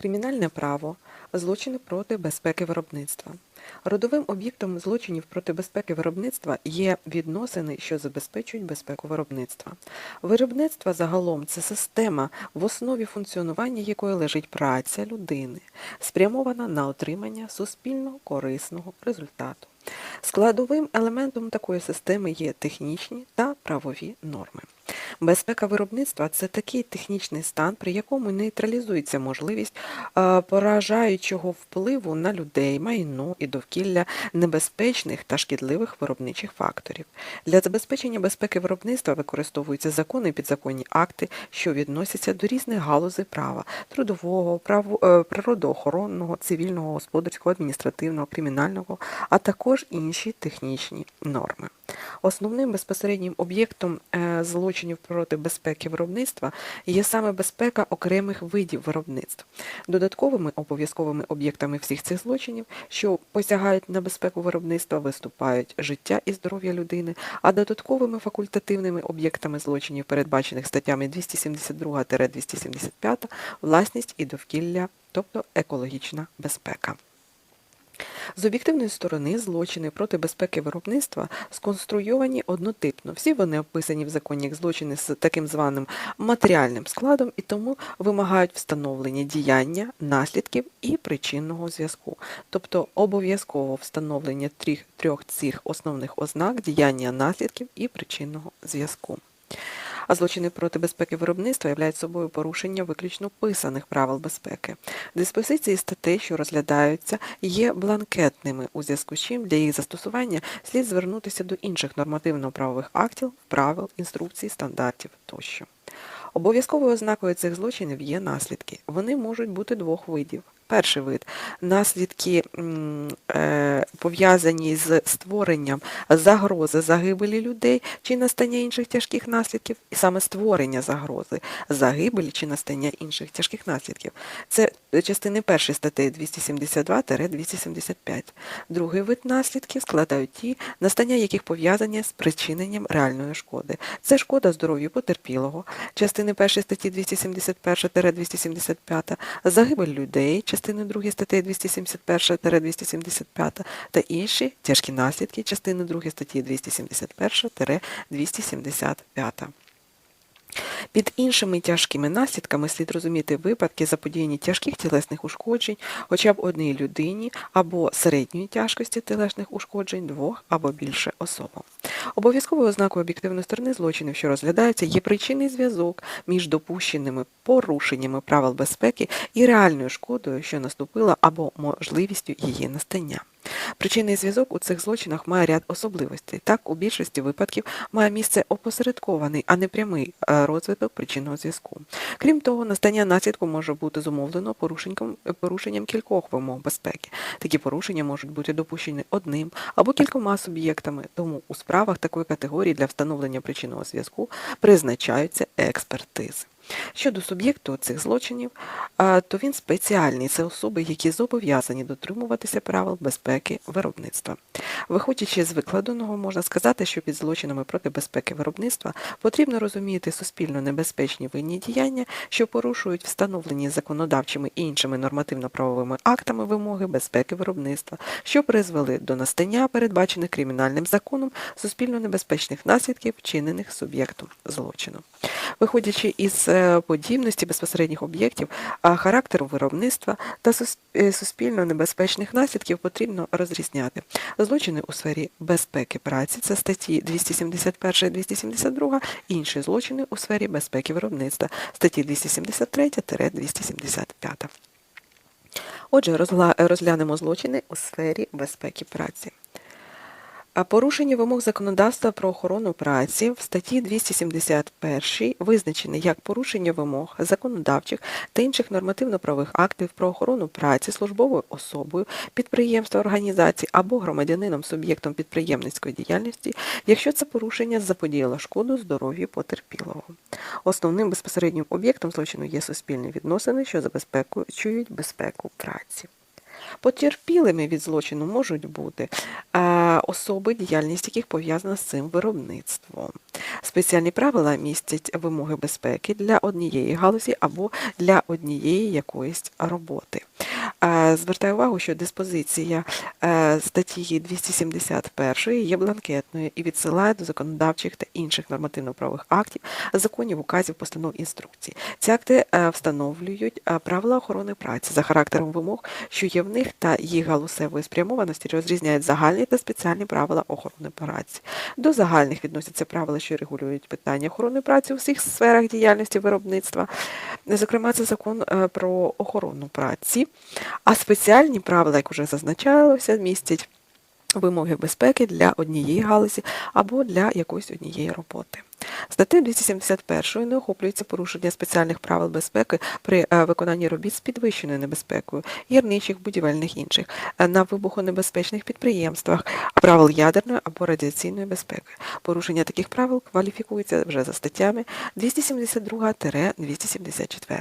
Кримінальне право, злочини проти безпеки виробництва. Родовим об'єктом злочинів проти безпеки виробництва є відносини, що забезпечують безпеку виробництва. Виробництво загалом це система, в основі функціонування якої лежить праця людини, спрямована на отримання суспільно корисного результату. Складовим елементом такої системи є технічні та правові норми. Безпека виробництва це такий технічний стан, при якому нейтралізується можливість поражаючого впливу на людей, майно і довкілля небезпечних та шкідливих виробничих факторів. Для забезпечення безпеки виробництва використовуються закони і підзаконні акти, що відносяться до різних галузей права трудового, е, природоохоронного, цивільного, господарського, адміністративного, кримінального, а також інші технічні норми. Основним безпосереднім об'єктом е, злочинів проти безпеки виробництва є саме безпека окремих видів виробництв. Додатковими обов'язковими об'єктами всіх цих злочинів, що посягають на безпеку виробництва, виступають життя і здоров'я людини, а додатковими факультативними об'єктами злочинів, передбачених статтями 272-275, власність і довкілля, тобто екологічна безпека. З об'єктивної сторони злочини проти безпеки виробництва сконструйовані однотипно. Всі вони описані в законі як злочини з таким званим матеріальним складом і тому вимагають встановлення діяння, наслідків і причинного зв'язку. Тобто обов'язково встановлення трьох, цих основних ознак діяння наслідків і причинного зв'язку. А злочини проти безпеки виробництва являють собою порушення виключно писаних правил безпеки. Диспозиції статей, що розглядаються, є бланкетними, у зв'язку з чим для їх застосування слід звернутися до інших нормативно-правових актів, правил, інструкцій, стандартів тощо. Обов'язковою ознакою цих злочинів є наслідки. Вони можуть бути двох видів. Перший вид наслідки е, пов'язані з створенням загрози загибелі людей чи настання інших тяжких наслідків, і саме створення загрози загибелі чи настання інших тяжких наслідків. Це частини першої статті 272-275. Другий вид наслідків складають ті, настання яких пов'язані з причиненням реальної шкоди. Це шкода здоров'ю потерпілого, частини першої статті 271-275, загибель людей, частини 2 статті 271-275 та інші тяжкі наслідки частини 2 статті 271-275. Під іншими тяжкими наслідками слід розуміти випадки заподіяння тяжких тілесних ушкоджень хоча б одній людині або середньої тяжкості тілесних ушкоджень двох або більше особам. Обов'язковою ознакою об'єктивної сторони злочинів, що розглядаються, є причинний зв'язок між допущеними порушеннями правил безпеки і реальною шкодою, що наступила, або можливістю її настання. Причинний зв'язок у цих злочинах має ряд особливостей. Так, у більшості випадків має місце опосередкований, а не прямий е, розвиток причинного зв'язку. Крім того, настання наслідку може бути зумовлено порушенням, порушенням кількох вимог безпеки. Такі порушення можуть бути допущені одним або кількома суб'єктами, тому у справах такої категорії для встановлення причинного зв'язку призначаються експертизи. Щодо суб'єкту цих злочинів, то він спеціальний. Це особи, які зобов'язані дотримуватися правил безпеки виробництва. Виходячи з викладеного, можна сказати, що під злочинами проти безпеки виробництва потрібно розуміти суспільно небезпечні винні діяння, що порушують встановлені законодавчими і іншими нормативно-правовими актами вимоги безпеки виробництва, що призвели до настання передбачених кримінальним законом суспільно небезпечних наслідків, вчинених суб'єктом злочину. Виходячи із е, подібності безпосередніх об'єктів, характеру виробництва та е, суспільно небезпечних наслідків потрібно розрізняти. Злочини у сфері безпеки праці це статті 271-272, інші злочини у сфері безпеки виробництва статті 273-275. Отже, розглянемо злочини у сфері безпеки праці. Порушення вимог законодавства про охорону праці в статті 271 визначене як порушення вимог законодавчих та інших нормативно-правових актів про охорону праці службовою особою, підприємства, організації або громадянином суб'єктом підприємницької діяльності, якщо це порушення заподіяло шкоду здоров'ю потерпілого. Основним безпосереднім об'єктом злочину є суспільні відносини, що забезпечують безпеку праці. Потерпілими від злочину можуть бути особи, діяльність яких пов'язана з цим виробництвом. Спеціальні правила містять вимоги безпеки для однієї галузі або для однієї якоїсь роботи. Звертаю увагу, що диспозиція е, статті 271 є бланкетною і відсилає до законодавчих та інших нормативно-правових актів, законів, указів, постанов інструкцій. Ці акти е, встановлюють е, правила охорони праці за характером вимог, що є в них та їх галузевої спрямованості розрізняють загальні та спеціальні правила охорони праці. До загальних відносяться правила, що регулюють питання охорони праці у всіх сферах діяльності виробництва. Зокрема, це закон про охорону праці. А спеціальні правила, як вже зазначалося, містять вимоги безпеки для однієї галузі або для якоїсь однієї роботи. Статтею 271 не охоплюється порушення спеціальних правил безпеки при е, виконанні робіт з підвищеною небезпекою, гірничих, будівельних інших, е, на вибухонебезпечних підприємствах, правил ядерної або радіаційної безпеки. Порушення таких правил кваліфікується вже за статтями 272-274.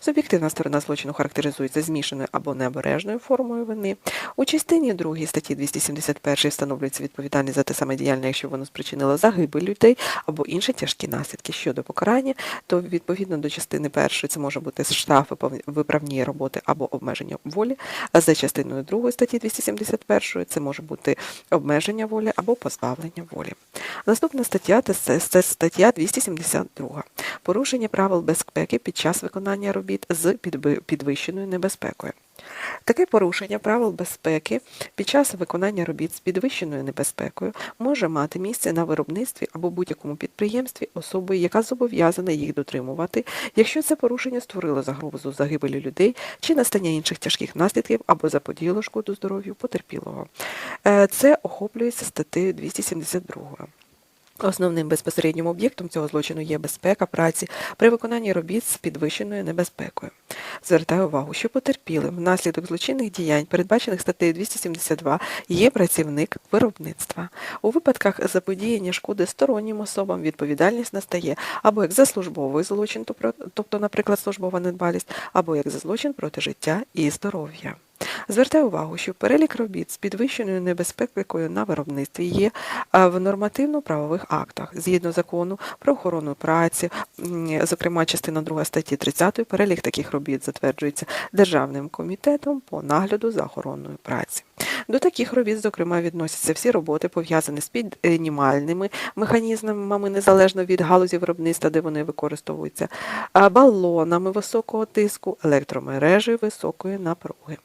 Суб'єктивна сторона злочину характеризується змішаною або необережною формою вини. У частині 2 статті 271 встановлюється відповідальність за те саме діяння, якщо воно спричинило загибель людей або інші тяжкі наслідки щодо покарання, то відповідно до частини 1 це може бути штрафи, виправні роботи або обмеження волі. А за частиною 2 статті 271 це може бути обмеження волі або позбавлення волі. Наступна стаття це стаття 272. Порушення правил безпеки під час виконання робіт з підвищеною небезпекою. Таке порушення правил безпеки під час виконання робіт з підвищеною небезпекою може мати місце на виробництві або будь-якому підприємстві особи, яка зобов'язана їх дотримувати, якщо це порушення створило загрозу загибелі людей чи настання інших тяжких наслідків або заподіяло шкоду здоров'ю потерпілого. Е, Це охоплюється статтею 272. Основним безпосереднім об'єктом цього злочину є безпека праці при виконанні робіт з підвищеною небезпекою. Звертаю увагу, що потерпілим внаслідок злочинних діянь, передбачених статтею 272, є працівник виробництва. У випадках заподіяння шкоди стороннім особам відповідальність настає або як за службовий злочин, тобто- наприклад, службова недбалість, або як за злочин проти життя і здоров'я. Звертаю увагу, що перелік робіт з підвищеною небезпекою на виробництві є в нормативно-правових актах згідно закону про охорону праці, зокрема частина 2 статті 30, перелік таких робіт затверджується Державним комітетом по нагляду за охороною праці. До таких робіт, зокрема, відносяться всі роботи, пов'язані з піднімальними механізмами, незалежно від галузі виробництва, де вони використовуються, балонами високого тиску, електромережі високої напруги.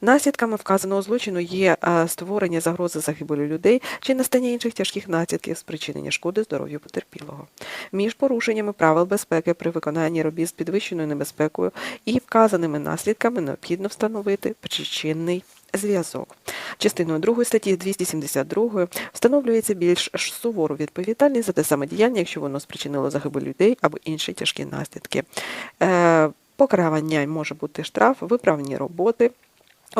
Наслідками вказаного злочину є е, створення загрози загибелі людей чи настання інших тяжких наслідків спричинення шкоди здоров'ю потерпілого. Між порушеннями правил безпеки при виконанні робіт з підвищеною небезпекою і вказаними наслідками необхідно встановити причинний зв'язок. Частиною 2 статті 272 встановлюється більш сувору відповідальність за те саме діяння, якщо воно спричинило загибель людей або інші тяжкі наслідки. Е, Покарання може бути штраф, виправні роботи,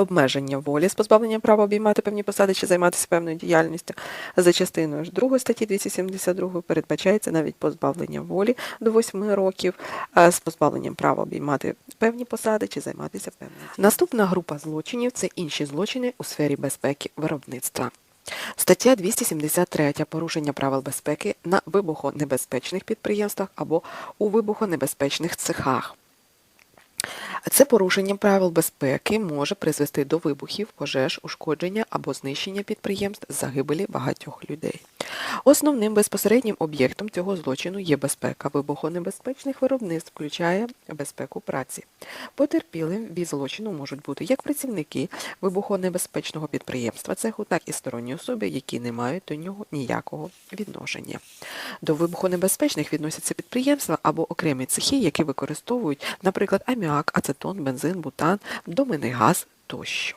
обмеження волі з позбавленням права обіймати певні посади чи займатися певною діяльністю. За частиною ж 2 статті 272 передбачається навіть позбавлення волі до 8 років з позбавленням права обіймати певні посади чи займатися певною. Наступна група злочинів це інші злочини у сфері безпеки виробництва. Стаття 273. Порушення правил безпеки на вибухонебезпечних підприємствах або у вибухонебезпечних цехах. Це порушення правил безпеки може призвести до вибухів, пожеж, ушкодження або знищення підприємств, загибелі багатьох людей. Основним безпосереднім об'єктом цього злочину є безпека вибухонебезпечних виробництв, включає безпеку праці. Потерпілим від злочину можуть бути як працівники вибухонебезпечного підприємства цеху, так і сторонні особи, які не мають до нього ніякого відношення. До вибухонебезпечних відносяться підприємства або окремі цехи, які використовують, наприклад, аміак, ацетон, бензин, бутан, доменний газ тощо.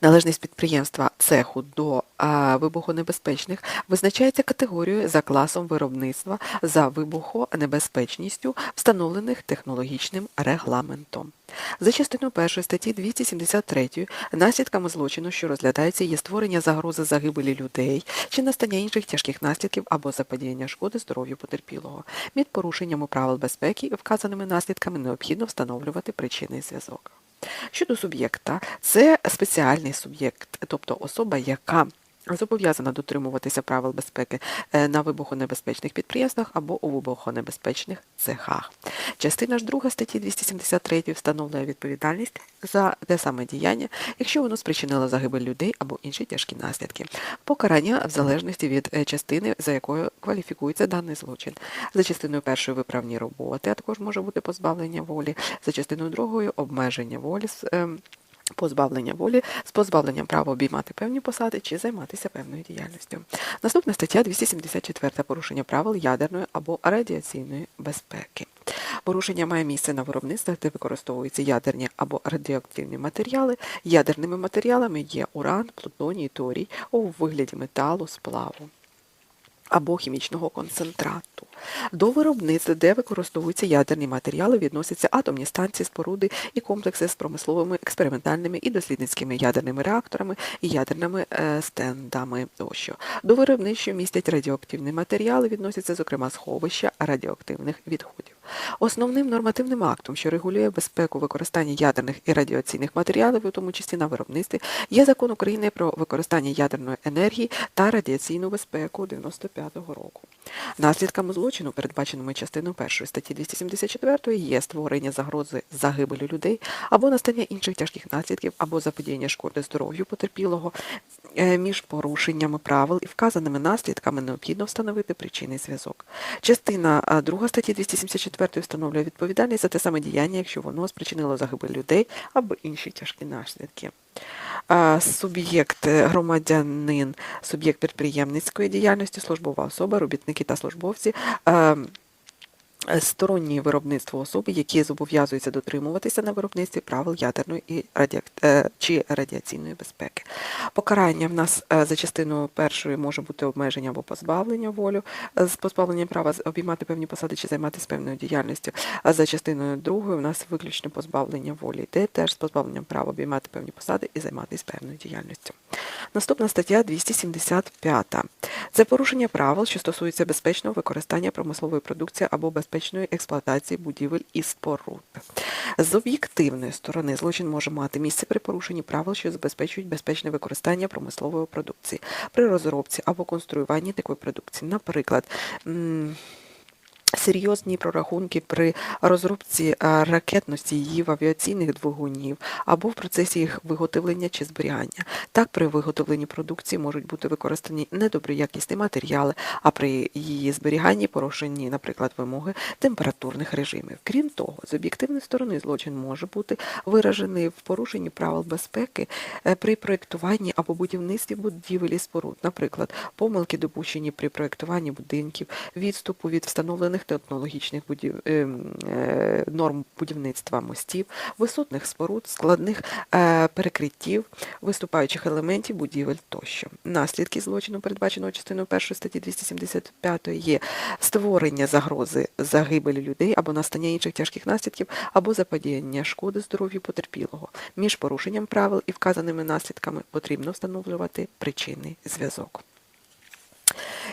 Належність підприємства цеху до вибухонебезпечних визначається категорією за класом виробництва за вибухонебезпечністю, встановлених технологічним регламентом. За частиною 1 статті 273 наслідками злочину, що розглядається, є створення загрози загибелі людей чи настання інших тяжких наслідків або заподіяння шкоди здоров'ю потерпілого. Від порушеннями правил безпеки вказаними наслідками необхідно встановлювати причинний зв'язок. Щодо суб'єкта, це спеціальний суб'єкт, тобто особа, яка зобов'язана дотримуватися правил безпеки е, на вибухонебезпечних підприємствах або у вибухонебезпечних цехах. Частина ж 2 статті 273 встановлює відповідальність за те саме діяння, якщо воно спричинило загибель людей або інші тяжкі наслідки. Покарання в залежності від е, частини, за якою кваліфікується даний злочин. За частиною першої виправні роботи, а також може бути позбавлення волі, за частиною другою обмеження волі з ем, позбавлення волі з позбавленням права обіймати певні посади чи займатися певною діяльністю. Наступна стаття 274 порушення правил ядерної або радіаційної безпеки. Порушення має місце на виробництвах, де використовуються ядерні або радіоактивні матеріали. Ядерними матеріалами є уран, плутоній, торій у вигляді металу, сплаву або хімічного концентрату. До виробництва, де використовуються ядерні матеріали, відносяться атомні станції, споруди і комплекси з промисловими, експериментальними і дослідницькими ядерними реакторами і ядерними е, стендами тощо. До виробництва містять радіоактивні матеріали, відносяться, зокрема, сховища радіоактивних відходів. Основним нормативним актом, що регулює безпеку використання ядерних і радіаційних матеріалів, у тому числі на виробництві, є закон України про використання ядерної енергії та радіаційну безпеку 95-го року. Наслідками злочину, передбаченими частиною 1 статті 274, є створення загрози загибелі людей або настання інших тяжких наслідків, або заподіяння шкоди здоров'ю потерпілого. Е, Між порушеннями правил і вказаними наслідками необхідно встановити причинний зв'язок. Частина а, 2 статті 274 встановлює відповідальність за те саме діяння, якщо воно спричинило загибель людей або інші тяжкі наслідки. Суб'єкт е, громадянин, суб'єкт підприємницької діяльності, службова особа, робітники та службовці. Е, Сторонні виробництво особи, які зобов'язуються дотримуватися на виробництві правил ядерної і радіак... е, чи радіаційної безпеки. Покарання в нас е, за частиною першої може бути обмеження або позбавлення волю з позбавленням права обіймати певні посади чи займатися певною діяльністю. А за частиною другої в нас виключно позбавлення волі, де теж з позбавленням права обіймати певні посади і займатися певною діяльністю. Наступна стаття 275. Це порушення правил, що стосуються безпечного використання промислової продукції або безпечної експлуатації будівель і споруд. З об'єктивної сторони злочин може мати місце при порушенні правил, що забезпечують безпечне використання промислової продукції при розробці або конструюванні такої продукції. Наприклад, Серйозні прорахунки при розробці а, ракетносіїв, авіаційних двигунів або в процесі їх виготовлення чи зберігання. Так, при виготовленні продукції можуть бути використані недоброякісні матеріали, а при її зберіганні порушені, наприклад, вимоги температурних режимів. Крім того, з об'єктивної сторони злочин може бути виражений в порушенні правил безпеки е, при проєктуванні або будівництві будівель споруд, наприклад, помилки допущені при проєктуванні будинків, відступу від встановлених технологічних будів... ем, е, норм будівництва мостів, висотних споруд, складних е, перекриттів, виступаючих елементів будівель тощо. Наслідки злочину, передбаченого частиною 1 статті 275 є створення загрози загибелі людей або настання інших тяжких наслідків, або заподіяння шкоди здоров'ю потерпілого. Між порушенням правил і вказаними наслідками потрібно встановлювати причинний зв'язок.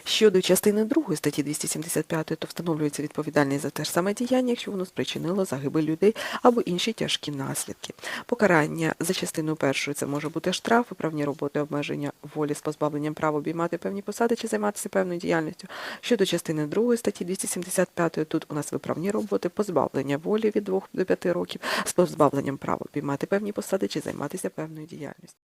Щодо частини 2 статті 275, то встановлюється відповідальність за те ж саме діяння, якщо воно спричинило загибель людей або інші тяжкі наслідки. Покарання за частиною першої це може бути штраф, виправні роботи, обмеження волі з позбавленням права обіймати певні посади чи займатися певною діяльністю. Щодо частини 2 статті 275, тут у нас виправні роботи, позбавлення волі від 2 до 5 років з позбавленням права обіймати певні посади чи займатися певною діяльністю.